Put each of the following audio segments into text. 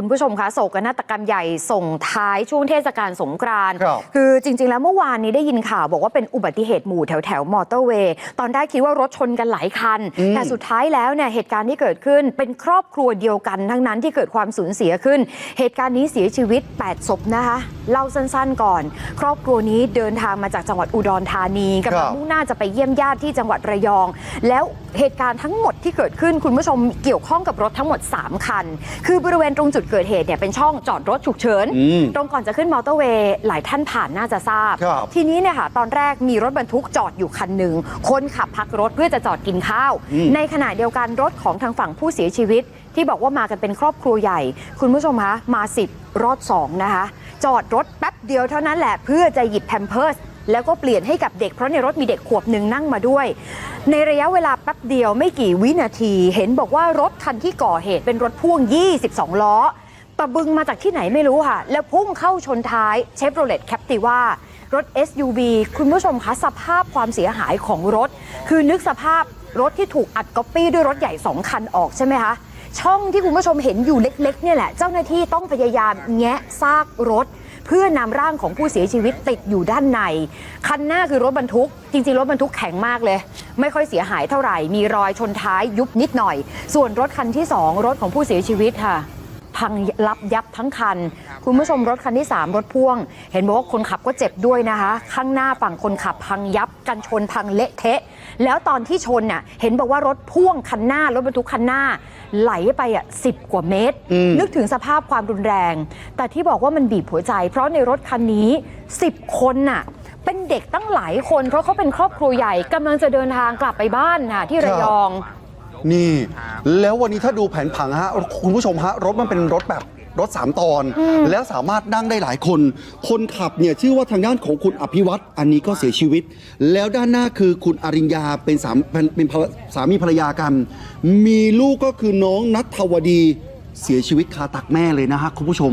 คุณผู้ชมคะโศกนาฏกรรมใหญ่ส่งท้ายช่วงเทศกาลสงกรานต์ครับคือจริง ๆ แล้วเมื่อวานนี้ได้ยินข่าวบอกว่าเป็นอุบัติเหตุหมู่แถวแถวๆมอเตอร์เวย์ตอนแรกคิดว่ารถชนกันหลายคัน อืม แต่สุดท้ายแล้วเนี่ยเหตุการณ์ที่เกิดขึ้นเป็นครอบครัวเดียวกันทั้งนั้นที่เกิดความสูญเสียขึ้น เหตุการณ์นี้เสียชีวิต 8 ศพนะคะ เล่าสั้นๆก่อน ครอบครัวนี้เดินทางมาจากจังหวัดอุดรธานีกำลังครับมุ่งหน้าจะไปเยี่ยมญาติที่จังหวัดระยอง แล้วเหตุการณ์ทั้งหมดที่เกิดขึ้นคุณผู้ชมเกี่ยวข้องกับรถทั้งหมด 3 คัน คือบริเวณตรงจุดเกิดเหตุเนี่ยเป็นช่องจอดรถฉุกเฉิน อืม ตรงก่อนจะขึ้นมอเตอร์เวย์หลายท่านผ่านน่าจะทราบ ครับทีนี้เนี่ยค่ะตอนแรกมีรถบรรทุกจอดอยู่คันหนึ่ง คนขับพักรถเพื่อจะจอดกินข้าว อืม ในขณะเดียวกันรถของทางฝั่งผู้เสียชีวิต ที่บอกว่ามากันเป็นครอบครัวใหญ่ คุณผู้ชมคะมาสิบรอดสองนะคะ จอดรถแป๊บเดียวเท่านั้นแหละเพื่อจะหยิบแพมเพิร์ส แล้วก็เปลี่ยนให้กับเด็กเพราะในรถมีเด็กขวบหนึ่งนั่งมาด้วย ในระยะเวลาแป๊บเดียวไม่กี่วินาที เห็นบอกว่ารถคันที่ก่อเหตุเป็นรถพ่วง 22 ล้อตะบึงมาจากที่ไหนไม่รู้ค่ะ แล้วพุ่งเข้าชนท้ายเชฟโรเลตแคปติว่ารถ SUV คุณผู้ชมคะสภาพความเสียหายของรถ คือนึกสภาพรถที่ถูกอัดก๊อปปี้ด้วยรถใหญ่ 2 คันออกใช่ไหมคะ ช่องที่คุณผู้ชมเห็นอยู่เล็กๆเนี่ยแหละ เจ้าหน้าที่ต้องพยายามแงะซากรถ เพื่อนำร่างของผู้เสียชีวิตติดอยู่ด้านใน คันหน้าคือรถบรรทุก จริงๆ รถบรรทุกแข็งมากเลย ไม่ค่อยเสียหายเท่าไหร่ มีรอยชนท้ายยุบนิดหน่อย ส่วนรถคันที่ 2 รถของผู้เสียชีวิตค่ะ พังลับยับทั้งคัน คุณผู้ชมรถคันที่ 3 รถพ่วง เห็นบอกว่าคนขับก็เจ็บด้วยนะคะ ข้างหน้าฝั่งคนขับพังยับกันชนพังเละเทะ แล้วตอนที่ชนน่ะเห็นบอกว่ารถพ่วงคันหน้ารถบรรทุกคันหน้า ไหลไปอะสิบกว่าเมตรอืมนึกถึงสภาพความรุนแรง แต่ที่บอกว่ามันบีบหัวใจ เพราะในรถคันนี้ 10 คนน่ะเป็นเด็กตั้งหลายคน เพราะเขาเป็นครอบครัวใหญ่กำลังจะเดินทางกลับไปบ้านค่ะที่ระยอง นี่ แล้ววันนี้ถ้าดูแผนผังฮะคุณผู้ชมฮะรถมันเป็นรถแบบรถ 3 ตอน แล้วสามารถนั่งได้หลายคน คนขับเนี่ยชื่อว่าทางด้านของคุณอภิวัตรอันนี้ก็เสียชีวิต แล้วด้านหน้าคือคุณอริญญาเป็นสามเป็นเป็นภรรสามีภรรยากัน มีลูกก็คือน้องนัทธวดีเสียชีวิตคาตักแม่เลยนะฮะคุณผู้ชม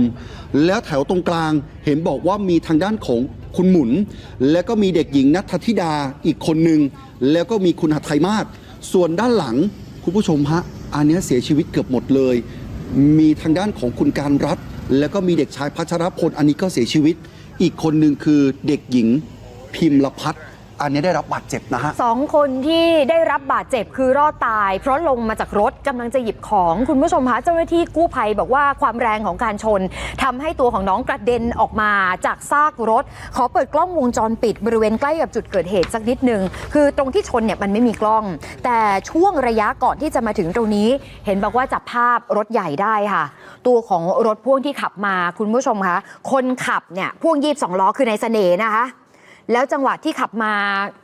แล้วแถวตรงกลางเห็นบอกว่ามีทางด้านของคุณหมุน แล้วก็มีเด็กหญิงนัทธิดาอีกคนหนึ่งแล้วก็มีคุณหัตถไทยมาศส่วนด้านหลัง คุณผู้ชมฮะอันนี้เสียชีวิตเกือบหมดเลย มีทางด้านของคุณการรัฐ แล้วก็มีเด็กชายพัชรพลอันนี้ก็เสียชีวิต อีกคนหนึ่งคือเด็กหญิงพิมพ์ละพัฒน์ อันนี้ได้รับบาดเจ็บนะฮะสองคนที่ได้รับบาดเจ็บคือรอดตาย เพราะลงมาจากรถกำลังจะหยิบของคุณผู้ชมคะเจ้าหน้าที่กู้ภัยบอกว่าความแรงของการชนทำให้ตัวของน้องกระเด็นออกมาจากซากรถ ขอเปิดกล้องวงจรปิดบริเวณใกล้กับจุดเกิดเหตุสักนิดหนึ่งคือตรงที่ชนเนี่ยมันไม่มีกล้อง แต่ช่วงระยะก่อนที่จะมาถึงตรงนี้ เห็นบอกว่าจับภาพรถใหญ่ได้ค่ะ ตัวของรถพ่วงที่ขับมาคุณผู้ชมคะคนขับเนี่ยพ่วงยีบสองล้อคือในเสน่ห์นะคะ แล้วจังหวะที่ขับมา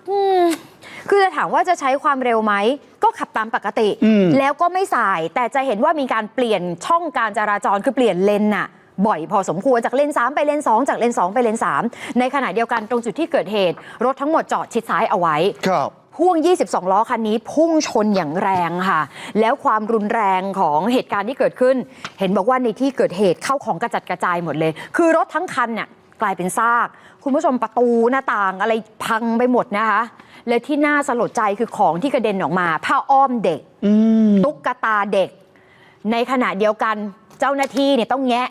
อืมคือจะถามว่าจะใช้ความเร็วไหม ก็ขับตามปกติ อืม แล้วก็ไม่สาย แต่จะเห็นว่ามีการเปลี่ยนช่องการจราจรคือเปลี่ยนเลนน่ะ บ่อยพอสมควรจากเลน3ไปเลน2 จากเลน2ไปเลน3 ในขณะเดียวกันตรงจุดที่เกิดเหตุ รถทั้งหมดจอดชิดซ้ายเอาไว้ ครับ พ่วง 22 ล้อคันนี้พุ่งชนอย่างแรงค่ะ แล้วความรุนแรงของเหตุการณ์ที่เกิดขึ้น เห็นบอกว่าในที่เกิดเหตุเข้าของกระจัดกระจายหมดเลย คือรถทั้งคันเนี่ย กลายเป็นซาก คุณผู้ชมประตูหน้าต่างอะไรพังไปหมดนะคะ และที่น่าสลดใจคือของที่กระเด็นออกมา ผ้าอ้อมเด็กอืมตุ๊กตาเด็ก ในขณะเดียวกันเจ้าหน้าที่เนี่ยต้องแงะ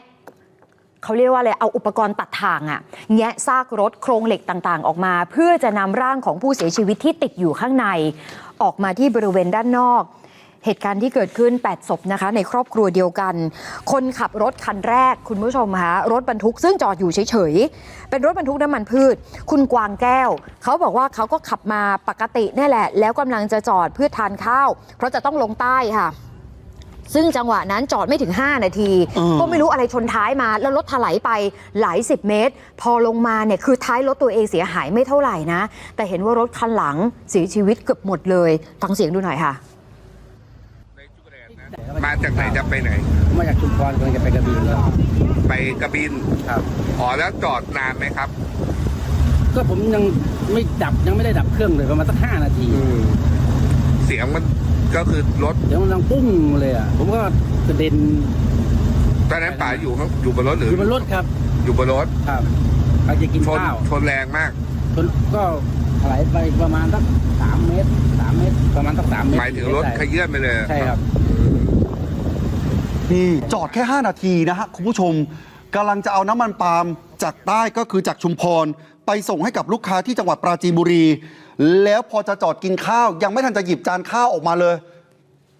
เขาเรียกว่าอะไร เอาอุปกรณ์ตัดทางอะแงะซากรถโครงเหล็กต่างๆ ออกมา เพื่อจะนำร่างของผู้เสียชีวิตที่ติดอยู่ข้างใน ออกมาที่บริเวณด้านนอก เหตุการณ์ที่เกิดขึ้น 8 ศพนะคะ ในครอบครัวเดียวกัน คนขับรถคันแรกคุณผู้ชมคะรถบรรทุกซึ่งจอดอยู่เฉยๆ เป็นรถบรรทุกน้ำมันพืช คุณกวางแก้ว เขาบอกว่าเขาก็ขับมาปกตินี่แหละ แล้วกำลังจะจอดเพื่อทานข้าว เพราะจะต้องลงใต้ค่ะซึ่งจังหวะนั้นจอดไม่ถึง 5 นาทีอืมก็ไม่รู้อะไรชนท้ายมา แล้วรถถลายไปหลายสิบเมตร พอลงมาเนี่ยคือท้ายรถตัวเองเสียหายไม่เท่าไหร่นะ แต่เห็นว่ารถคันหลังเสียชีวิตเกือบหมดเลย ฟังเสียงดูหน่อยค่ะ มาจากไหนจะไปไหน มาจากชุมพรกำลังจะไปกระบี่ครับไปกระบินครับ อ๋อแล้วจอดนานไหมครับ ก็ผมยังไม่ดับยังไม่ได้ดับเครื่องเลยประมาณสักห้านาทีเสียงมันก็คือรถเดี๋ยวมันดังปุ้งเลยอะผมก็กระเด็นตอนนั้นป๋าอยู่ข้างอยู่บนรถหรืออยู่บนรถครับ อยู่บนรถครับไปจะกินชนข้าวชนแรงมาก ชนก็ถลายไปประมาณสักสามเมตรสามเมตรประมาณสักสามเมตรหมายถึงรถขยื่นไปเลย ใช่ครับ นี่จอดแค่ 5 นาทีนะฮะคุณผู้ชมกำลังจะเอาน้ำมันปาล์มจากใต้ก็คือจากชุมพร ไปส่งให้กับลูกค้าที่จังหวัดปราจีนบุรี แล้วพอจะจอดกินข้าว ยังไม่ทันจะหยิบจานข้าวออกมาเลย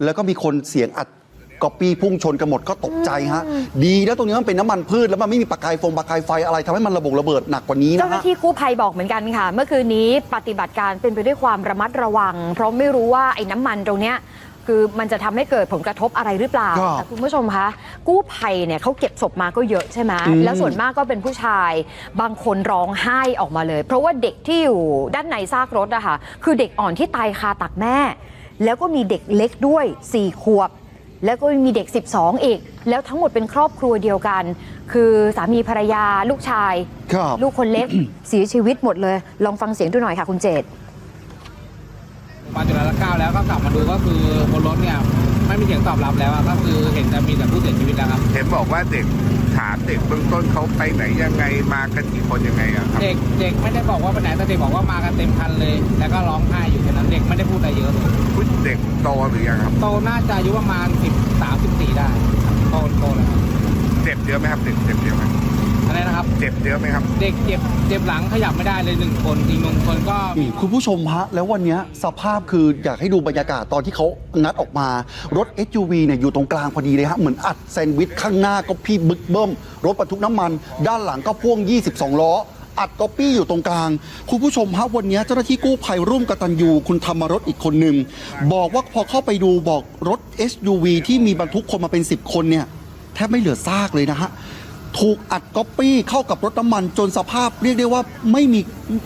แล้วก็มีคนเสียงอัดก๊อปปี้พุ่งชนกันหมดก็ตกใจฮะ ดีนะตรงนี้มันเป็นน้ำมันพืช แล้วมันไม่มีประกายฟงประกายไฟอะไรทำให้มันระเบงระเบิดหนักกว่านี้นะเจ้าหน้าที่กู้ภัยบอกเหมือนกันค่ะ เมื่อคืนนี้ปฏิบัติการเป็นไปด้วยความระมัดระวัง เพราะไม่รู้ว่าไอ้น้ำมันตรงเนี้ย คือมันจะทำให้เกิดผลกระทบอะไรหรือเปล่าครับแต่คุณผู้ชมคะ กู้ภัยเนี่ยเขาเก็บศพมาก็เยอะใช่ไหมอืม แล้วส่วนมากก็เป็นผู้ชาย บางคนร้องไห้ออกมาเลย เพราะว่าเด็กที่อยู่ด้านในซากรถอะค่ะคือเด็กอ่อนที่ตายคาตักแม่ แล้วก็มีเด็กเล็กด้วย4ขวบ แล้วก็มีเด็ก 12 อีก แล้วทั้งหมดเป็นครอบครัวเดียวกัน คือสามีภรรยาลูกชาย ครับ ลูกคนเล็ก เสียชีวิตหมดเลย ลองฟังเสียงดูหน่อยค่ะคุณเจต มาจุฬาลงกราวแล้วก็กลับมาดูก็คือบนรถเนี่ยไม่มีเสียงตอบรับแล้วอะก็คือเห็นแต่มีแต่ผู้เสียชีวิตแล้วครับเห็นบอกว่าเด็กถามเด็กเบื้องต้นเขาไปไหนยังไงมากันกี่คนยังไงอะครับ เด็กเด็กไม่ได้บอกว่าไปไหนแต่เด็กบอกว่ามากันเต็มคันเลยแล้วก็ร้องไห้อยู่แค่นั้นเด็กไม่ได้พูดอะไรเยอะเลยผู้เด็กโตหรือยังครับ โตน่าจะอายุประมาณ10 3 14ได้โตโตแล้วครับ เจ็บเยอะไหมครับเด็กเจ็บเยอะไหม อะไรนะครับ เจ็บเยอะไหมครับ เด็กเจ็บเจ็บหลังขยับไม่ได้เลยหนึ่งคนอีกหนึ่งคนก็ นี่คุณผู้ชมฮะแล้ววันเนี้ยสภาพคืออยากให้ดูบรรยากาศตอนที่เขางัดออกมา รถ SUV เนี่ยอยู่ตรงกลางพอดีเลยฮะ เหมือนอัดแซนด์วิชข้างหน้าก็พี่บึกเบิ้ม รถบรรทุกน้ำมัน ด้านหลังก็พ่วง 22 ล้อ อัดก๊อปปี้อยู่ตรงกลาง คุณผู้ชมฮะวันเนี้ยเจ้าหน้าที่กู้ภัยร่วมกตันยูคุณธรรมรถอีกคนหนึ่งบอกว่าพอเข้าไปดูบอกรถ SUV ที่มีบรรทุกคนมาเป็น 10 คนเนี่ยแทบไม่เหลือซากเลยนะฮะ ถูกอัดก๊อปปี้เข้ากับรถน้ำมันจนสภาพเรียกได้ว่าไม่มี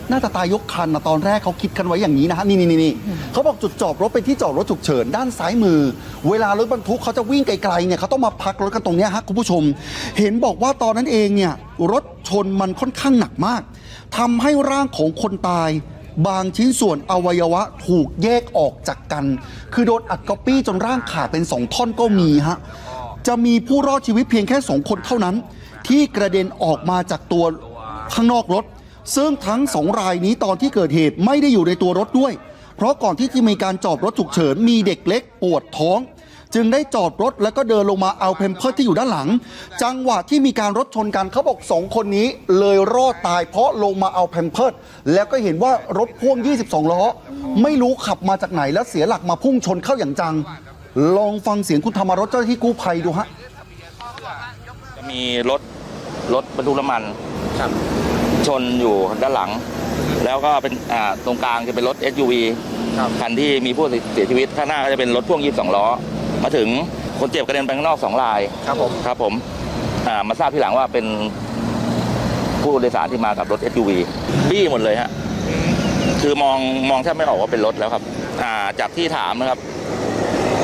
หน่าจะตายกคันนะตอนแรกเขาคิดกันไว้อย่างนี้นะฮะนี่นี่นี่เขาบอกจุดจอดรถเป็นที่จอดรถฉุกเฉินด้านซ้ายมือ เวลารถบรรทุกเขาจะวิ่งไกลๆเนี่ยเขาต้องมาพักรถกันตรงนี้ฮะคุณผู้ชม เห็นบอกว่าตอนนั้นเองเนี่ยรถชนมันค่อนข้างหนักมากทำให้ร่างของคนตายบางชิ้นส่วนอวัยวะถูกแยกออกจากกัน คือโดนอัดก๊อปปี้จนร่างขาดเป็นสองท่อนก็มีฮะจะมีผู้รอดชีวิตเพียงแค่สองคนเท่านั้น ที่กระเด็นออกมาจากตัวข้างนอกรถ ซึ่งทั้งสองรายนี้ตอนที่เกิดเหตุไม่ได้อยู่ในตัวรถด้วย เพราะก่อนที่จะมีการจอดรถฉุกเฉินมีเด็กเล็กปวดท้อง จึงได้จอดรถแล้วก็เดินลงมาเอาเพมเพิร์ที่อยู่ด้านหลัง จังหวะที่มีการรถชนกันเขาบอกสองคนนี้ เลยรอดตายเพราะลงมาเอาเพมเพิร์แล้วก็เห็นว่ารถพ่วง 22 ล้อ ไม่รู้ขับมาจากไหนแล้วเสียหลักมาพุ่งชนเข้าอย่างจัง ลองฟังเสียงคุณธรรมรถเจ้าหน้าที่กู้ภัยดูฮะ จะมีรถ รถบรรทุกน้ำมันชนอยู่ด้านหลัง แล้วก็เป็นอ่าตรงกลางจะเป็นรถ SUV คันที่มีผู้เสียชีวิตข้างหน้าก็จะเป็นรถพ่วง22ล้อ มาถึงคนเจ็บกระเด็นไปข้างนอกสองรายครับผมครับผมอ่ามาทราบทีหลังว่าเป็นผู้โดยสารที่มากับรถ SUV บี้หมดเลยฮะ คือมองมองแทบไม่ออกว่าเป็นรถแล้วครับ อ่าจากที่ถามนะครับ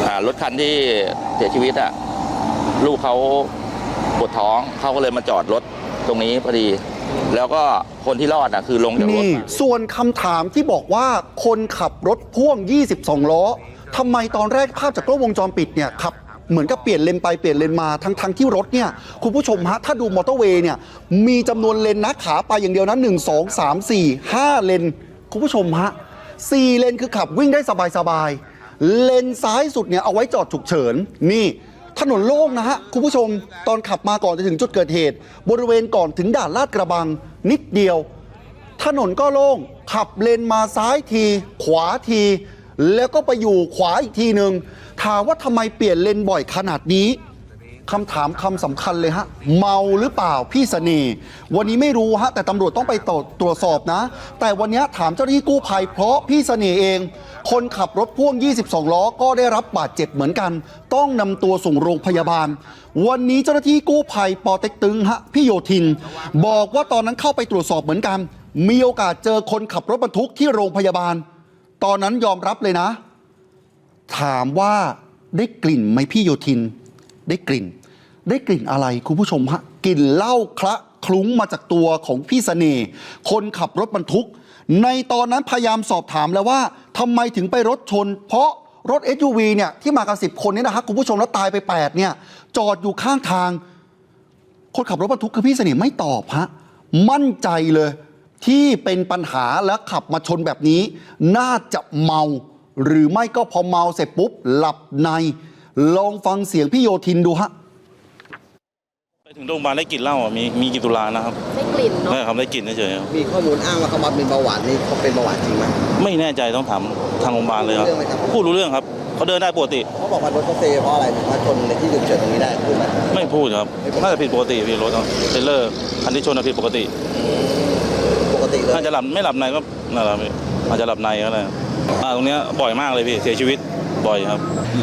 อ่ารถคันที่เสียชีวิตอะลูกเขา ปวดท้องเขาก็เลยมาจอดรถตรงนี้พอดี แล้วก็คนที่รอดนะคือลงจากรถนี่ มาส่วนคำถามที่บอกว่าคนขับรถพ่วง 22 ล้อทำไมตอนแรกภาพจากกล้องวงจรปิดเนี่ยขับ เหมือนกับเปลี่ยนเลนไปเปลี่ยนเลนมาทั้งทั้งที่รถเนี่ย คุณผู้ชมฮะ ถ้าดูมอเตอร์เวย์เนี่ย มีจำนวนเลนนะขาไปอย่างเดียวนะ 1 2 3 4 5 เลน คุณผู้ชมฮะ 4 เลนคือขับวิ่งได้สบายๆเลนซ้ายสุดเนี่ยเอาไว้จอดฉุกเฉินนี่ ถนนโล่งนะฮะ คุณผู้ชมตอนขับมาก่อนจะถึงจุดเกิดเหตุ บริเวณก่อนถึงด่านลาดกระบัง นิดเดียว ถนนก็โล่ง ขับเลนมาซ้ายที ขวาที แล้วก็ไปอยู่ขวาอีกทีหนึ่งถามว่าทำไมเปลี่ยนเลนบ่อยขนาดนี้คำถามคำสำคัญเลยฮะ เมาหรือเปล่าพี่เสน่ห์วันนี้ไม่รู้ฮะ แต่ตำรวจต้องไปตรวจตรวจสอบนะ แต่วันนี้ถามเจ้าหน้าที่กู้ภัยเพราะพี่เสน่ห์เอง คนขับรถพ่วง 22 ล้อก็ได้รับบาดเจ็บเหมือนกัน ต้องนำตัวส่งโรงพยาบาล วันนี้เจ้าหน้าที่กู้ภัยปอเต็กตึงฮะพี่โยธิน บอกว่าตอนนั้นเข้าไปตรวจสอบเหมือนกัน มีโอกาสเจอคนขับรถบรรทุกที่โรงพยาบาล ตอนนั้นยอมรับเลยนะ ถามว่าได้กลิ่นไหมพี่โยธิน ได้กลิ่น ได้กลิ่นอะไรคุณผู้ชมฮะกลิ่นเหล้าคละ คลุ้งมาจากตัวของพี่เสน่ห์คนขับรถบรรทุก ในตอนนั้นพยายามสอบถามแล้วว่าทำไมถึงไปรถชน เพราะรถ SUV เนี่ยที่มากันสิบคนเนี่ยนะฮะคุณผู้ชมแล้วตายไป 8 เนี่ย จอดอยู่ข้างทาง คนขับรถบรรทุกคือพี่เสน่ห์ไม่ตอบฮะมั่นใจเลยที่เป็นปัญหาและขับมาชนแบบนี้ น่าจะเมา หรือไม่ก็พอเมาเสร็จปุ๊บ หลับใน ลองฟังเสียงพี่โยธินดูฮะ ถึงโรงพยาบาลได้กลิ่นเหล้าอะมีมีกลิ่นตุลานะครับได้กลิ่นเนาะได้ครับได้กลิ่นเฉยๆครับมีข้อมูลอ้างว่าเขามาเป็นเบาหวานนี่เขาเป็นเบาหวานจริงไหมไม่แน่ใจต้องถามทางโรงพยาบาลเลยครับเรื่องไหมครับ พูดรู้เรื่องครับเขาเดินได้ปกติ เขาบอกว่ารถเขาเซเพราะอะไรถึงว่าชนในที่ฉุกเฉินตรงนี้ได้พูดไหมไม่พูดครับน่าจะผิดปกติพี่รถเทรลเลอร์คันที่ชนน่ะผิดปกติปกติเลยน่าจะหลับไม่หลับในก็นั่นแหละพี่อาจจะหลับในก็ได้อ่าตรงเนี้ยบ่อยมากเลยพี่เสียชีวิต บ่อยครับ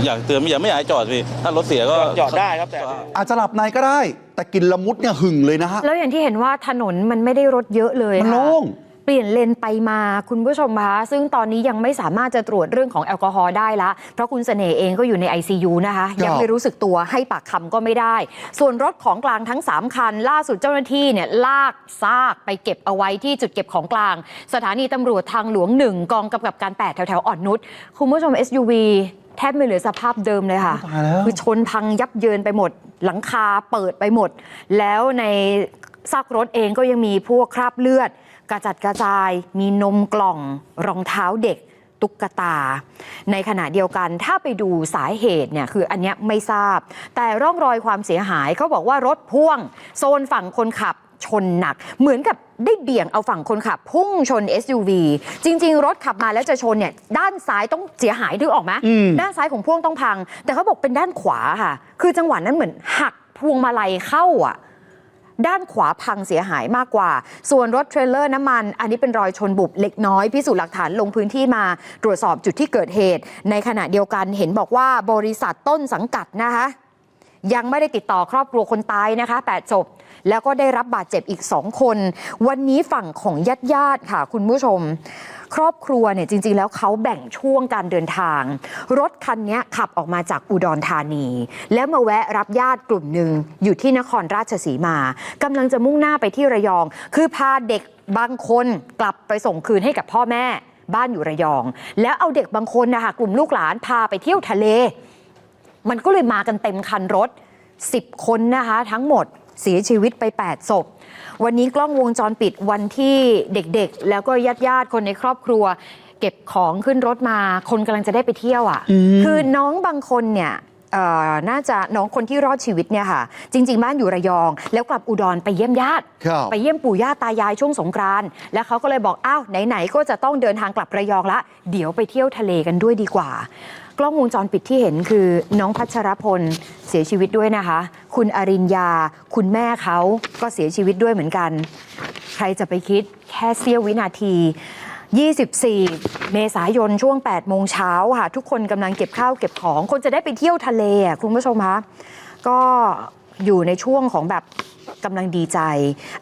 อยากเตือนไม่อยากไม่อยากให้จอดพี่ถ้ารถเสียก็จอดได้ครับแต่ อาจจะหลับในก็ได้ แต่กลินละมุดเนี่ยหึงเลยนะฮะ แล้วอย่างที่เห็นว่าถนนมันไม่ได้รถเยอะเลยมันค่ะโล่งเปลี่ยนเลนไปมาคุณผู้ชมคะซึ่งตอนนี้ยังไม่สามารถจะตรวจเรื่องของแอลกอฮอล์ได้ละเพราะคุณเสน่ห์เองก็อยู่ใน ICU นะคะ ยังไม่รู้สึกตัวให้ปากคำก็ไม่ได้ ส่วนรถของกลางทั้ง 3 คัน ล่าสุดเจ้าหน้าที่เนี่ยลากซากไปเก็บเอาไว้ที่จุดเก็บของกลาง สถานีตำรวจทางหลวงหนึ่งกองกำกับการ 8 แถวแถวๆอ่อนนุชคุณผู้ชม SUV แทบไม่เหลือสภาพเดิมเลยค่ะตายแล้วคือชนพังยับเยินไปหมด หลังคาเปิดไปหมด แล้วในซากรถเองก็ยังมีพวกคราบเลือด กระจัดกระจาย มีนมกล่อง รองเท้าเด็ก ตุ๊กตา ในขณะเดียวกันถ้าไปดูสาเหตุเนี่ยคืออันเนี้ยไม่ทราบ แต่ร่องรอยความเสียหายเขาบอกว่ารถพ่วง โซนฝั่งคนขับชนหนัก เหมือนกับได้เบี่ยงเอาฝั่งคนขับ พุ่งชน SUV จริง ๆ รถขับมาแล้วจะชนเนี่ยด้านซ้ายต้องเสียหายดึกออกไหมอืม ด้านซ้ายของพ่วงต้องพัง แต่เขาบอกเป็นด้านขวาค่ะ คือจังหวะนั้นเหมือนหักพวงมาลัยเข้าอะ ด้านขวาพังเสียหายมากกว่า ส่วนรถเทรลเลอร์น้ำมัน อันนี้เป็นรอยชนบุบเล็กน้อยพิสูจน์หลักฐานลงพื้นที่มาตรวจสอบจุดที่เกิดเหตุ ในขณะเดียวกันเห็นบอกว่าบริษัทต้นสังกัดนะคะยังไม่ได้ติดต่อครอบครัวคนตายนะคะ8ศพแล้วก็ได้รับบาดเจ็บอีก 2 คน วันนี้ฝั่งของญาติญาติค่ะคุณผู้ชม ครอบครัวเนี่ยจริง ๆ แล้วเขาแบ่งช่วงการเดินทาง รถคันนี้ขับออกมาจากอุดรธานี แล้วมาแวะรับญาติกลุ่มหนึ่งอยู่ที่นครราชสีมากำลังจะมุ่งหน้าไปที่ระยอง คือพาเด็กบางคนกลับไปส่งคืนให้กับพ่อแม่ บ้านอยู่ระยอง แล้วเอาเด็กบางคนนะคะกลุ่มลูกหลานพาไปเที่ยวทะเล มันก็เลยมากันเต็มคันรถ 10 คนนะคะทั้งหมดเสียชีวิตไป 8 ศพ วันนี้กล้องวงจรปิดวันที่เด็กๆ แล้วก็ญาติๆคนในครอบครัว เก็บของขึ้นรถมาคนกำลังจะได้ไปเที่ยวอะ่ะ คือน้องบางคนเนี่ยเอ่อน่าจะน้องคนที่รอดชีวิตเนี่ยค่ะ จริง ๆ บ้านอยู่ระยอง แล้วกลับอุดรไปเยี่ยมญาติ ครับไปเยี่ยมปู่ย่าตายายช่วงสงกรานต์แล้วเขาก็เลยบอกอ้าวไหน ๆ ก็จะต้องเดินทางกลับระยองละ เดี๋ยวไปเที่ยวทะเลกันด้วยดีกว่า กล้องวงจรปิดที่เห็นคือน้องพัชรพลเสียชีวิตด้วยนะคะ คุณอรินยา คุณแม่เขาก็เสียชีวิตด้วยเหมือนกัน ใครจะไปคิดแค่เสี้ยววินาที 24 เมษายนช่วง 8 โมงเช้าค่ะ ทุกคนกำลังเก็บข้าวเก็บของ คนจะได้ไปเที่ยวทะเลอะคุณผู้ชมคะก็อยู่ในช่วงของแบบกำลังดีใจ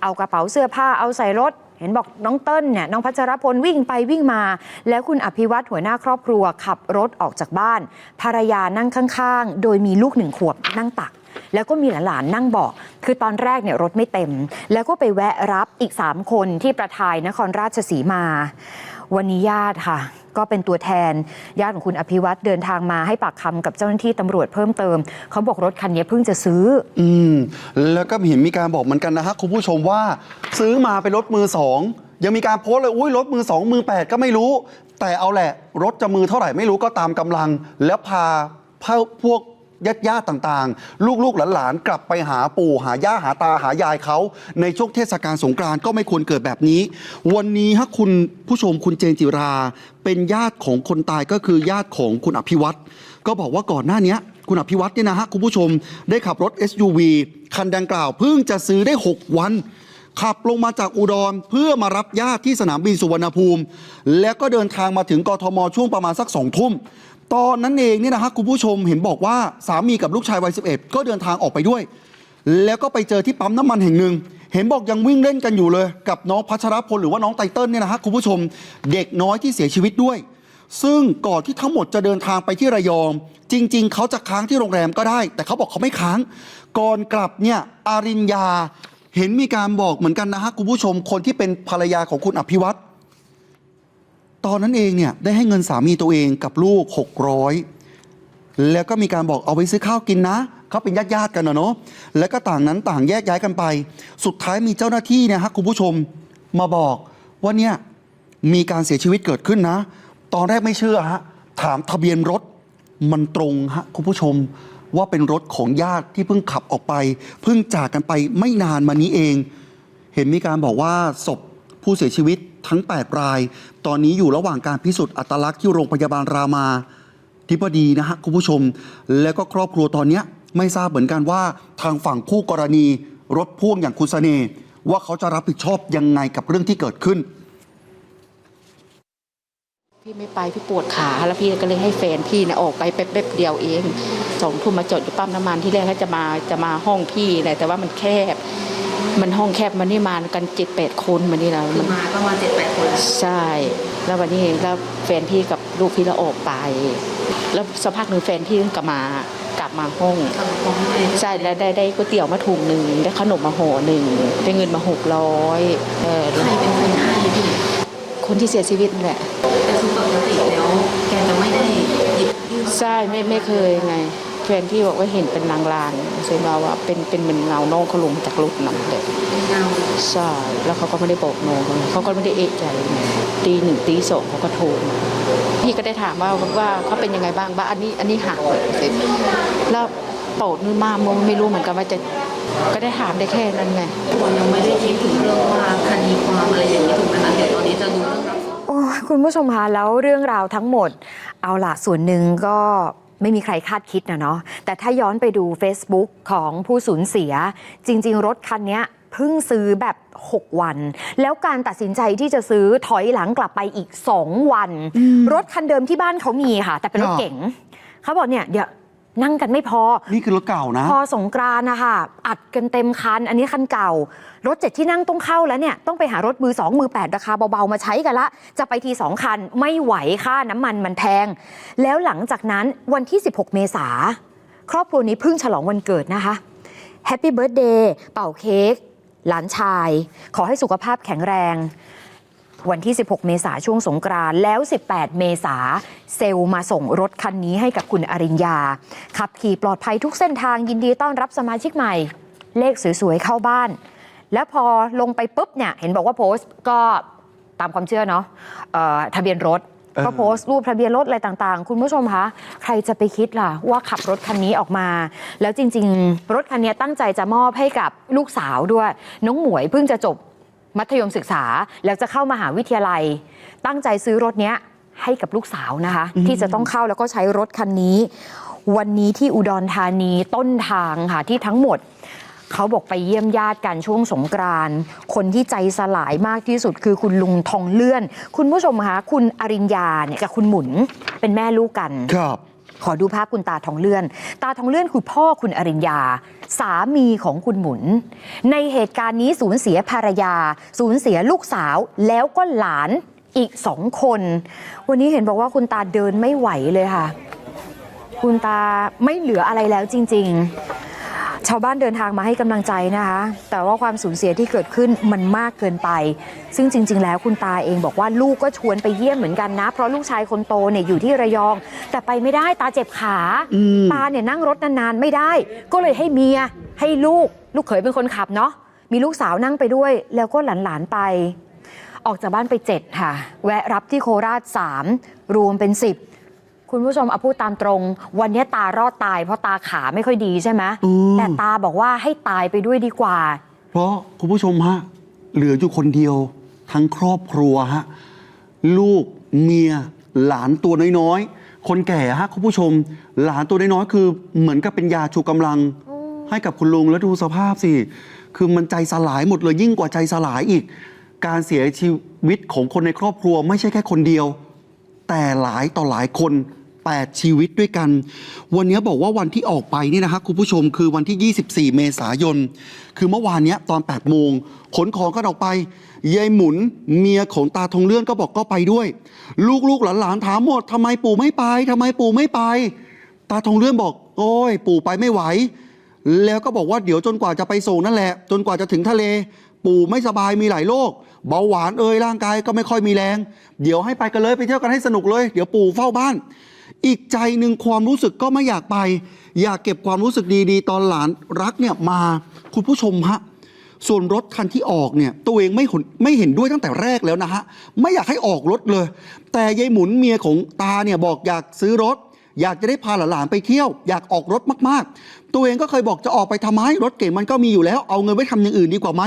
เอากระเป๋าเสื้อผ้าเอาใส่รถ เห็นบอกน้องเติ้ลเนี่ยน้องพัชรพลวิ่งไปวิ่งมา แล้วคุณอภิวัตหัวหน้าครอบครัว ขับรถออกจากบ้าน ภรรยานั่งข้างๆ โดยมีลูกหนึ่งขวบนั่งตัก แล้วก็มีหลานๆนั่งเบอกคือตอนแรกเนี่ยรถไม่เต็ม แล้วก็ไปแวะรับอีก 3 คนที่ประทายนครราชสีมา วันนี้ญาติค่ะ ก็เป็นตัวแทนญาติของคุณอภิวัตเดินทางมาให้ปากคำกับเจ้าหน้าที่ตำรวจเพิ่มเติม เขาบอกรถคันนี้เพิ่งจะซื้อ อืมแล้วก็เห็นมีการบอกเหมือนกันนะฮะคุณผู้ชมว่า ซื้อมาเป็นรถมือสองยังมีการโพสเลยอุ้ยรถมือสองมือแปดก็ไม่รู้ แต่เอาแหละ รถจะมือเท่าไหร่ไม่รู้ก็ตามกำลัง แล้วพาพวก ญาติญาติต่างๆ ลูกๆหลานๆ กลับไปหาปู่หาย่าหาตาหายายเขาในช่วงเทศกาลสงกรานต์ก็ไม่ควรเกิดแบบนี้ วันนี้ฮะคุณผู้ชมคุณเจนจิรา เป็นญาติของคนตายก็คือญาติของคุณอภิวัตรก็บอกว่าก่อนหน้านี้คุณอภิวัตเนี่ยนะฮะคุณผู้ชมได้ขับรถ SUV คันดังกล่าวเพิ่งจะซื้อได้ 6 วัน ขับลงมาจากอุดรเพื่อมารับญาติที่สนามบินสุวรรณภูมิ แล้วก็เดินทางมาถึงกทมช่วงประมาณสักสองทุ่ม ตอนนั้นเองเนี่ยนะฮะคุณผู้ชมเห็นบอกว่าสามีกับลูกชายวัย11 ก็เดินทางออกไปด้วย แล้วก็ไปเจอที่ปั๊มน้ำมันแห่งหนึ่ง เห็นบอกยังวิ่งเล่นกันอยู่เลย กับน้องพัชรพลหรือว่าน้องไตเติ้ลเนี่ยนะฮะคุณผู้ชม เด็กน้อยที่เสียชีวิตด้วย ซึ่งก่อนที่ทั้งหมดจะเดินทางไปที่ระยอง จริง ๆ เขาจะค้างที่โรงแรมก็ได้ แต่เขาบอกเขาไม่ค้าง ก่อนกลับเนี่ยอารินยาเห็นมีการบอกเหมือนกันนะฮะคุณผู้ชมคนที่เป็นภรรยาของคุณอภิวัตร ตอนนั้นเองเนี่ยได้ให้เงินสามีตัวเองกับลูก 600 แล้วก็มีการบอกเอาไปซื้อข้าวกินนะเขาเป็นญาติญาติกันนะเนาะแล้วก็ต่างนั้นต่างแยกย้ายกันไป สุดท้ายมีเจ้าหน้าที่เนี่ยฮะคุณผู้ชมมาบอกว่าเนี่ยมีการเสียชีวิตเกิดขึ้นนะ ตอนแรกไม่เชื่อฮะถามทะเบียนรถมันตรงฮะคุณผู้ชมว่าเป็นรถของญาติที่เพิ่งขับออกไป เพิ่งจากกันไปไม่นานมานี้เอง เห็นมีการบอกว่าศพผู้เสียชีวิต ทั้ง 8 ราย ตอนนี้อยู่ระหว่างการพิสูจน์อัตลักษณ์ที่โรงพยาบาลรามาธิบดีนะฮะคุณผู้ชม แล้วก็ครอบครัวตอนนี้ไม่ทราบเหมือนกันว่า ทางฝั่งคู่กรณี รถพ่วงอย่างคุณเสน่ห์ว่าเขาจะรับผิดชอบยังไงกับเรื่องที่เกิดขึ้น พี่ไม่ไปพี่ปวดขาแล้วพี่ก็เลยให้แฟนพี่เนี่ยออกไปแป๊บๆเดียวเองสองทุ่มมาจอดอยู่ปั๊มน้ำมันที่แรกเขาจะมาจะมาห้องพี่แหละแต่ว่ามันแคบ มันห้องแคบมันนี่มากันเจ็ดแปดคนมันนี่เราคือมาประมาณเจ็ดแปดคนใช่ แล้ววันนี้แล้วแฟนพี่กับลูกพี่เราออกไป แล้วสักพักหนึ่งแฟนพี่ก็มากลับมาห้องใช่แล้วได้ได้ก๋วยเตี๋ยวมาถุงหนึ่งได้ขนมมาห่อหนึ่งได้เงินมาหกร้อยเออใครเป็นคนให้พี่คนที่เสียชีวิตนั่นแหละแต่คือปกติแล้วแกจะไม่ได้หยิบยื่นใช่ไม่ไม่เคยไง แฟนพี่บอกว่าเห็นเป็นลางๆเซมาว่าเป็นเป็นเหมือนเงาน้องเขาลงจากรถนำเด็กเงาใช่แล้วเขาก็ไม่ได้บอกน้องเขาก็ไม่ได้เอะใจตีหนึ่งตีสองเขาก็โทรมาพี่ก็ได้ถามว่าว่าเขาเป็นยังไงบ้างบ้าอันนี้อันนี้หักเลยแล้วโปดนู่นมามงไม่รู้เหมือนกันว่าจะก็ได้ถามได้แค่นั้นไงยังไม่ได้คิดถึงเรื่องว่าคดีความอะไรอย่างนี้ถูกไหมคะเดี๋ยวตอนนี้จะดูเรื่องคุณผู้ชมคะแล้วเรื่องราวทั้งหมด เอาล่ะส่วนหนึ่งก็ ไม่มีใครคาดคิดนะเนาะแต่ถ้าย้อนไปดู Facebook ของผู้สูญเสีย จริง ๆ รถคันเนี้ยเพิ่งซื้อแบบ 6 วัน แล้วการตัดสินใจที่จะซื้อถอยหลังกลับไปอีก 2 วัน รถคันเดิมที่บ้านเขามีค่ะ แต่เป็นรถครับเก๋งเขาบอกเนี่ยเดี๋ยวนั่งกันไม่พอ นี่คือรถเก่านะ พอสงกรานต์นะคะอัดกันเต็มคัน อันนี้คันเก่า รถเจ็ดที่นั่งต้องเข้าแล้วเนี่ยต้องไปหารถมือสองมือแปดราคาเบาๆมาใช้กันละ จะไปทีสองคันไม่ไหวค่าน้ำมันมันแพง แล้วหลังจากนั้นวันที่ 16 เมษาครอบครัวนี้เพิ่งฉลองวันเกิดนะคะแฮปปี้เบิร์ a เดย์เป่าเค้กหลานชาย ขอให้สุขภาพแข็งแรง วันที่ 16 เมษาช่วงสงกรานแล้ว 18 เมษาเซลมาส่งรถคันนี้ให้กับคุณอริญญา ขับขี่ปลอดภัยทุกเส้นทางยินดีต้อนรับสมาชิกใหม่ เลขสวยๆเข้าบ้าน แล้วพอลงไปปุ๊บเนี่ยเห็นบอกว่าโพสต์ก็ตามความเชื่อเนาะเอ่อทะเบียนรถเออก็โพสต์รูปทะเบียนรถอะไรต่างๆ คุณผู้ชมคะใครจะไปคิดล่ะ ว่าขับรถคันนี้ออกมา แล้วจริง ๆ รถคันนี้ตั้งใจจะมอบให้กับลูกสาวด้วย น้องหมวยเพิ่งจะจบมัธยมศึกษา แล้วจะเข้ามหาวิทยาลัย ตั้งใจซื้อรถเนี้ยให้กับลูกสาวนะคะ ที่จะต้องเข้าแล้วก็ใช้รถคันนี้ วันนี้ที่อุดรธานีต้นทางค่ะที่ทั้งหมด เขาบอกไปเยี่ยมญาติกันช่วงสงกรานต์คนที่ใจสลายมากที่สุดคือคุณลุงทองเลื่อน คุณผู้ชมคะคุณอริญญาเนี่ยกับคุณหมุนเป็นแม่ลูกกัน ครับ ขอดูภาพคุณตาทองเลื่อน ตาทองเลื่อนคือพ่อคุณอริญญา สามีของคุณหมุน ในเหตุการณ์นี้สูญเสียภรรยา สูญเสียลูกสาวแล้วก็หลานอีกสองคน วันนี้เห็นบอกว่าคุณตาเดินไม่ไหวเลยค่ะ คุณตาไม่เหลืออะไรแล้วจริง ๆ ชาวบ้านเดินทางมาให้กำลังใจนะคะ แต่ว่าความสูญเสียที่เกิดขึ้นมันมากเกินไป ซึ่งจริง ๆ แล้วคุณตาเองบอกว่าลูกก็ชวนไปเยี่ยมเหมือนกันนะ เพราะลูกชายคนโตเนี่ยอยู่ที่ระยอง แต่ไปไม่ได้ตาเจ็บขาอืมตาเนี่ยนั่งรถนานๆไม่ได้ ก็เลยให้เมียให้ลูก ลูกเขยเป็นคนขับเนาะมีลูกสาวนั่งไปด้วย แล้วก็หลานๆไป ออกจากบ้านไปเจ็ดค่ะ แวะรับที่โคราชสามรวมเป็นสิบ คุณผู้ชมเอาพูดตามตรง วันนี้ตารอดตายเพราะตาขาไม่ค่อยดีใช่ไหมอืม แต่ตาบอกว่าให้ตายไปด้วยดีกว่า เพราะคุณผู้ชมฮะ เหลืออยู่คนเดียว ทั้งครอบครัวฮะ ลูกเมีย หลานตัวน้อยๆ คนแก่ฮะคุณผู้ชม หลานตัวน้อยๆ คือเหมือนกับเป็นยาชูกำลัง ให้กับคุณลุงแล้วดูสภาพสิ คือมันใจสลายหมดเลยยิ่งกว่าใจสลายอีก การเสียชีวิตของคนในครอบครัวไม่ใช่แค่คนเดียว แต่หลายต่อหลายคน 8 ชีวิตด้วยกัน วันนี้บอกว่าวันที่ออกไปนี่นะครับคุณผู้ชมคือวันที่ 24 เมษายน คือเมื่อวานเนี้ยตอน 8 โมงขนของกันออกไปยายหมุนเมียของตาทองเลื่อนก็บอกก็ไปด้วย ลูกๆหลานๆถามหมดทำไมปู่ไม่ไปทำไมปู่ไม่ไป ตาทองเลื่อนบอก โอ้ย ปู่ไปไม่ไหว แล้วก็บอกว่าเดี๋ยวจนกว่าจะไปส่งนั่นแหละ จนกว่าจะถึงทะเล ปู่ไม่สบายมีหลายโรคเบาหวานเอ่ยร่างกายก็ไม่ค่อยมีแรง เดี๋ยวให้ไปกันเลยไปเที่ยวกันให้สนุกเลย เดี๋ยวปู่เฝ้าบ้าน อีกใจหนึ่งความรู้สึกก็ไม่อยากไป อยากเก็บความรู้สึกดีๆ ตอนหลานรักเนี่ยมาคุณผู้ชมฮะส่วนรถคันที่ออกเนี่ยตัวเองไม่เห็นไม่เห็นด้วยตั้งแต่แรกแล้วนะฮะไม่อยากให้ออกรถเลย แต่ยายหมุนเมียของตาเนี่ยบอกอยากซื้อรถ อยากจะได้พาหลานๆไปเที่ยว อยากออกรถมากๆ ตัวเองก็เคยบอกจะออกไปทำไมรถเก่งมันก็มีอยู่แล้ว เอาเงินไว้ทำอย่างอื่นดีกว่าไหม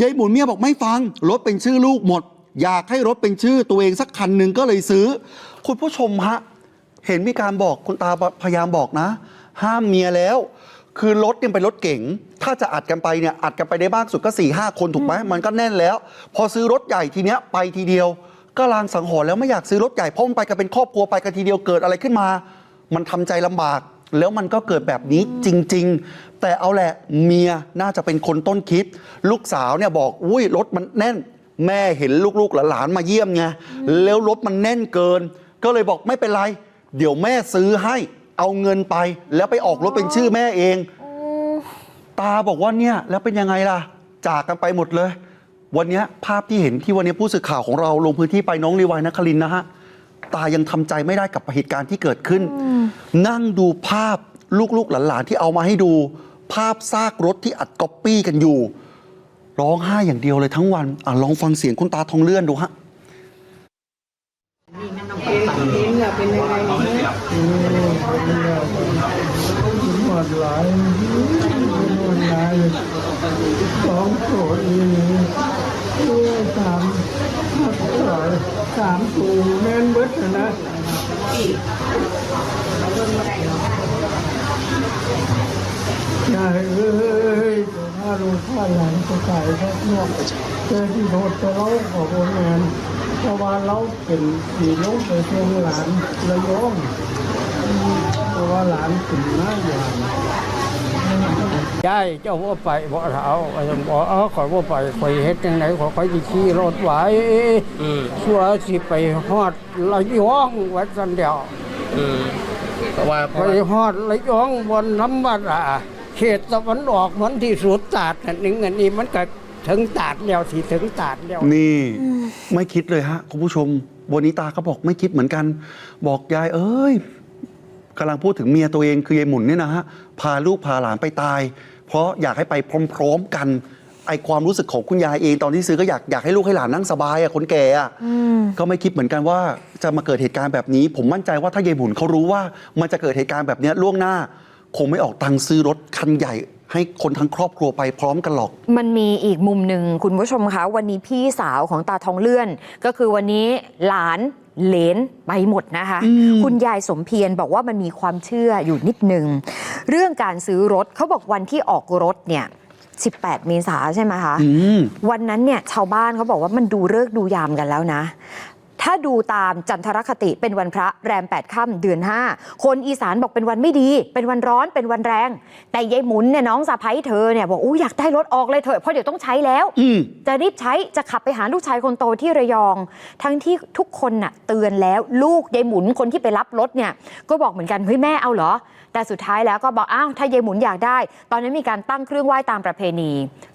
ยายหมุนเมียบอกไม่ฟังรถเป็นชื่อลูกหมด อยากให้รถเป็นชื่อตัวเองสักคันหนึ่งก็เลยซื้อ คุณผู้ชมฮะ เห็นมีการบอกคุณตาพยายามบอกนะ ห้ามเมียแล้ว คือรถเนี่ยเป็นรถเก๋งถ้าจะอัดกันไปเนี่ยอัดกันไปได้มากสุดก็4ี่ห้าคนถูกไหมมันก็แน่นแล้ว พอซื้อรถใหญ่ทีเนี้ยไปทีเดียว ก็ลางสังหรณ์แล้วไม่อยากซื้อรถใหญ่เพราะมันไปกันเป็นครอบครัวไปกันทีเดียวเกิดอะไรขึ้นมา มันทำใจลำบาก แล้วมันก็เกิดแบบนี้จริง ๆ แต่เอาแหละเมียน่าจะเป็นคนต้นคิด ลูกสาวเนี่ยบอกอุ้ยรถมันแน่น แม่เห็นลูกๆหลานๆมาเยี่ยมไงแล้วรถมันแน่นเกิน ก็เลยบอกไม่เป็นไร เดี๋ยวแม่ซื้อให้เอาเงินไป แล้วไปออกรถเป็นชื่อแม่เอง ตาบอกว่าเนี่ยแล้วเป็นยังไงล่ะ จากกันไปหมดเลย วันเนี้ยภาพที่เห็นที่วันนี้ผู้สื่อข่าวของเราลงพื้นที่ไปน้องรีวายนครินทร์นะฮะตายังทำใจไม่ได้กับเหตุการณ์ที่เกิดขึ้น นั่งดูภาพลูกๆหลานๆที่เอามาให้ดู ภาพซากรถที่อัดก๊อปปี้กันอยู่ ร้องไห้อย่างเดียวเลยทั้งวันอะลองฟังเสียงคุณตาทองเลื่อนดูฮะ หมดหลายหมดหลาย สองโถอีตัวสามหักสายสามตูแม่นเบิดนะนะยายเอ้ยถ้าลูกข้าหลานจะตายก็นอกแต่ที่โทษจะเล่าของโรงงาน เพราะว่าเราเป็นสีลงไปเชียงหลานระยองเพราะว่าหลานถึงมากอย่างยายเจ้าว่าไปบ่เท้าอาจารย์บอกเออขอยว่าไปข่อยเฮ็ดจังไหนขอยข่อยสิขี่รถไหวชัวสิไปฮอดระยองวัดสันเดียวเพราะว่าเพไปราะว่าฮอดระยองบนน้ำบาดาเขตตะวันออกเหมือนที่สุดตาดนั่นนึงอันนี้มันก็ ถึงตาดแล้วที่ถึงตาดแล้ว นี่ไม่คิดเลยฮะคุณผู้ชม วันนี้ตาก็บอกไม่คิดเหมือนกัน บอกยายเอ้ยกำลังพูดถึงเมียตัวเองคือยายหมุนเนี่ยนะฮะพาลูกพาหลานไปตาย เพราะอยากให้ไปพร้อม ๆ กันไอความรู้สึกของคุณยายเองตอนที่ซื้อก็อยากอยากให้ลูกให้หลานนั่งสบายอะคนแก่อะก็ไม่คิดเหมือนกันว่าจะมาเกิดเหตุการณ์แบบนี้ ผมมั่นใจว่าถ้ายายหมุนเขารู้ว่ามันจะเกิดเหตุการณ์แบบเนี้ยล่วงหน้า คงไม่ออกตังค์ซื้อรถคันใหญ่ ให้คนทั้งครอบครัวไปพร้อมกันหรอก มันมีอีกมุมหนึ่งคุณผู้ชมคะวันนี้พี่สาวของตาทองเลื่อน ก็คือวันนี้หลานเหลนไปหมดนะคะ คุณยายสมเพียรบอกว่ามันมีความเชื่ออยู่นิดหนึ่งเรื่องการซื้อรถเขาบอกวันที่ออกรถเนี่ย18 เมษาใช่ไหมคะอืมวันนั้นเนี่ยชาวบ้านเขาบอกว่ามันดูเลิกษ์ดูยามกันแล้วนะ ถ้าดูตามจันทรคติเป็นวันพระแรม8ค่ำเดือน 5 คนอีสานบอกเป็นวันไม่ดี เป็นวันร้อนเป็นวันแรง แต่ยายหมุนเนี่ยน้องสะพ้ยเธอเนี่ยบอกอู้อยากได้รถออกเลยเถอะเพราะเดี๋ยวต้องใช้แล้วอืมจะรีบใช้จะขับไปหาลูกชายคนโตที่ระยอง ทั้งที่ทุกคนน่ะเตือนแล้วลูกยายหมุนคนที่ไปรับรถเนี่ยก็บอกเหมือนกันเฮ้ยแม่เอาเหรอ แต่สุดท้ายแล้วก็บอกอ้าวถ้ายายหมุนอยากได้ ตอนนั้นมีการตั้งเครื่องไหว้ตามประเพณี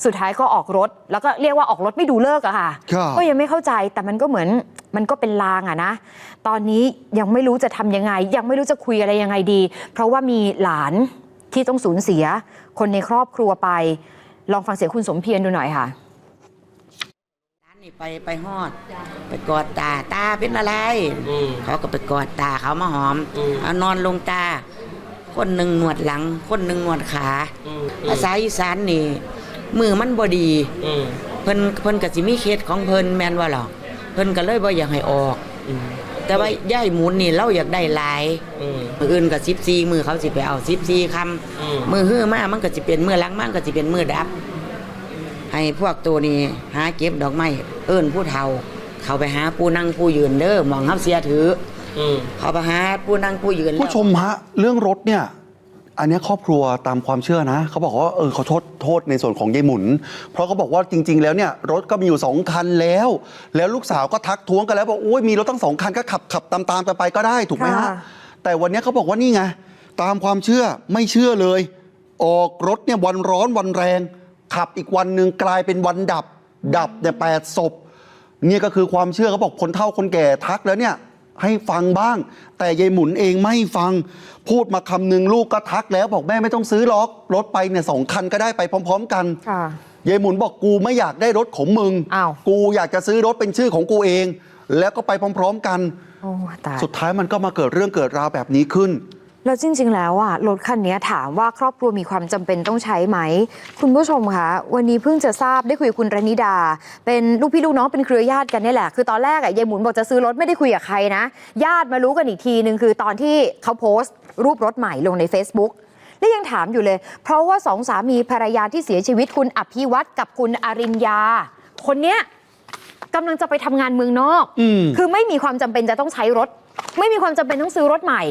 สุดท้ายก็ออกรถ แล้วก็เรียกว่าออกรถไม่ดูเลิกอะค่ะครับก็ยังไม่เข้าใจแต่มันก็เหมือน มันก็เป็นลางอะนะ ตอนนี้ยังไม่รู้จะทำยังไง ยังไม่รู้จะคุยอะไรยังไงดี เพราะว่ามีหลานที่ต้องสูญเสีย คนในครอบครัวไป ลองฟังเสียงคุณสมเพียรดูหน่อยค่ะร้านนี่ไปไปฮอด ไปกอดตาตาเป็นอะไร เขาก็ไปกอดตาเขามาหอมเอานอนลงตา คนหนึ่งหนวดหลัง คนหนึ่งหนวดขาภาษาอีสานนี่ มือมันบดีเพิ่นเพิ่นก็สิมีเคสของเพิ่นแม่นว่าหรอก เพิ่นก็เลยบ่อยากให้ออก แต่ว่าย่ายหมุนนี่เราอยากได้หลายมืออื่นก็14มือเขาสิไปเอา14คำมือฮื้อมามันก็สิเป็นมือหลังมันก็สิเป็นมือดับ ให้พวกตัวนี้หาเก็บดอกไม้เอิ้นผู้เฒ่า เขาไปหาผู้นั่งผู้ยืนเด้อหมองเฮาเสียถืออเขาไปหาผู้นั่งผู้ยืนแล้วผู้ชมฮะเรื่องรถเนี่ย อันเนี้ยครอบครัวตามความเชื่อนะเขาบอกว่าเออเขาโทษโทษในส่วนของยายหมุน เพราะเขาบอกว่าจริง ๆ แล้วเนี่ยรถก็มีอยู่สองคันแล้ว แล้วลูกสาวก็ทักท้วงกันแล้วบอกโอ้ยมีรถตั้งสองคันก็ขับขับตามๆกันไปก็ได้ถูกไหมฮะค่ะ แต่วันเนี้ยเขาบอกว่านี่ไงตามความเชื่อไม่เชื่อเลย ออกรถเนี่ยวันร้อนวันแรง ขับอีกวันหนึ่งกลายเป็นวันดับ ดับเนี่ยแปดศพ เนี่ยก็คือความเชื่อเขาบอกคนเฒ่าคนแก่ทักแล้วเนี่ย ให้ฟังบ้าง แต่ยายหมุนเองไม่ฟัง พูดมาคำหนึ่งลูกก็ทักแล้วบอกแม่ไม่ต้องซื้อล็อกรถไปเนี่ยสองคันก็ได้ไปพร้อม ๆ กันค่ะ ยายหมุนบอกกูไม่อยากได้รถของมึง อ้าว กูอยากจะซื้อรถเป็นชื่อของกูเอง แล้วก็ไปพร้อม ๆ กัน โอ้ตาย สุดท้ายมันก็มาเกิดเรื่องเกิดราวแบบนี้ขึ้น แล้วจริง ๆ แล้วอะรถคันนี้ถามว่าครอบครัวมีความจำเป็นต้องใช้ไหม คุณผู้ชมคะวันนี้เพิ่งจะทราบได้คุยกับคุณรณิดา เป็นลูกพี่ลูกน้องเป็นเครือญาติกันเนี่ยแหละ คือตอนแรกอะยายหมุนบอกจะซื้อรถไม่ได้คุยกับใครนะ ญาติมารู้กันอีกทีหนึ่งคือตอนที่เขาโพสต์ รูปรถใหม่ลงใน Facebook และยังถามอยู่เลย เพราะว่าสองสามีภรรยาที่เสียชีวิตคุณอภิวัตกับคุณอรินยาคนเนี้ยกำลังจะไปทำงานเมืองนอกอืมคือไม่มีความจำเป็นจะต้องใช้รถ ไม่มีความจำเป็นต้องซื้อรถใหม่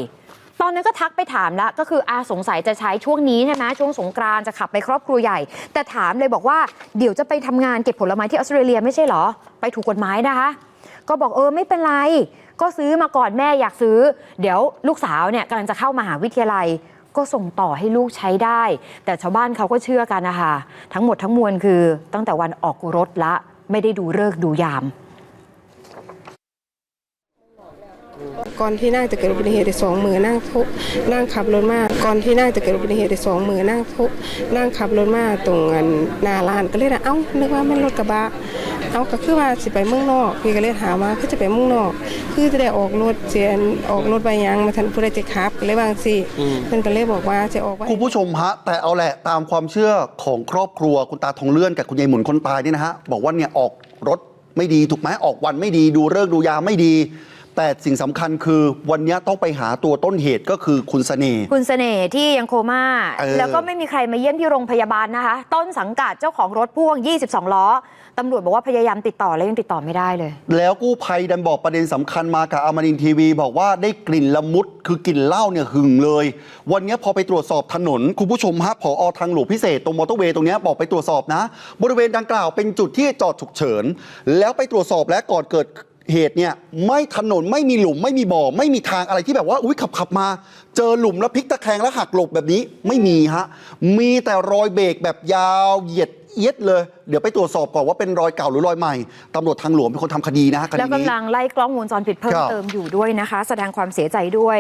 ตอนนั้นก็ทักไปถามแล้ว ก็คืออาสงสัยจะใช้ช่วงนี้ใช่ไหมช่วงสงกรานจะขับไปครอบครัวใหญ่ แต่ถามเลยบอกว่าเดี๋ยวจะไปทำงานเก็บผลไม้ที่ออสเตรเลียไม่ใช่เหรอ ไปถูกกฎหมายนะคะ ก็บอกเออไม่เป็นไร ก็ซื้อมาก่อนแม่อยากซื้อ เดี๋ยวลูกสาวเนี่ยกำลังจะเข้ามหาวิทยาลัยก็ส่งต่อให้ลูกใช้ได้ แต่ชาวบ้านเขาก็เชื่อกันนะคะ ทั้งหมดทั้งมวลคือตั้งแต่วันออกรถละ ไม่ได้ดูเลิกดูยาม ก่อนที่นั่งจะเกิดอุบัติเหตุได้สองมือนั่งทุนั่งขับรถมาก่อนที่นั่งจะเกิดอุบัติเหตุได้สองมือนั่งทุนั่งขับรถมาตรงอันหน้าร้านก็เลยนะเอ้านึกว่ามันรถกระบะเอาก็คือว่าสิไปเมืองนอกพี่ก็เลยถามว่าคือจะไปเมืองนอก คือจะได้ออกรถเสียนออกรถไปยังมาทันผู้ใดจะขับก็เลยบาจั่งสิเพิ่นก็เลยบอกว่าจะออกว่าคุณผู้ชมฮะ แต่เอาแหละตามความเชื่อของครอบครัวคุณตาทองเลื่อนกับคุณยายหมุนคนตายนี่นะฮะบอกว่าเนี่ยออกรถไม่ดีถูกไหมออกวันไม่ดีดูเลิกษ์ดูยามไม่ดี แต่สิ่งสำคัญคือวันนี้ต้องไปหาตัวต้นเหตุก็คือคุณเสน่ห์ คุณเสน่ห์ที่ยังโคม่าเออ แล้วก็ไม่มีใครมาเยี่ยมที่โรงพยาบาลนะคะ ต้นสังกัดเจ้าของรถพ่วง 22 ล้อตำรวจบอกว่าพยายามติดต่อแล้วยังติดต่อไม่ได้เลย แล้วกู้ภัยดันบอกประเด็นสำคัญมากับอมรินทร์ทีวี บอกว่าได้กลิ่นละมุดคือกลิ่นเหล้าเนี่ยหึงเลย วันนี้พอไปตรวจสอบถนน คุณผู้ชมฮะผอทางหลวงพิเศษตรงมอเตอร์เวย์ตรงเนี้ยบอกไปตรวจสอบนะ บริเวณดังกล่าวเป็นจุดที่จอดฉุกเฉิน แล้วไปตรวจสอบแล้วก่อนเกิด เหตุเนี่ยไม่ถนนไม่มีหลุมไม่มีบ่อ ไม่มีทางอะไรที่แบบว่าอุ้ยขับขับมา เจอหลุมแล้วพลิกตะแคงแล้วหักหลบแบบนี้ไม่มีฮะมีแต่รอยเบรกแบบยาวเหยียดเอียดเลย เดี๋ยวไปตรวจสอบก่อนว่าเป็นรอยเก่าหรือรอยใหม่ตำรวจทางหลวงเป็นคนทำคดีนะฮะคดีแล้วนี้กำลังไล่กล้องวงจรปิดเพิ่มครับ เติมอยู่ด้วยนะคะ แสดงความเสียใจด้วย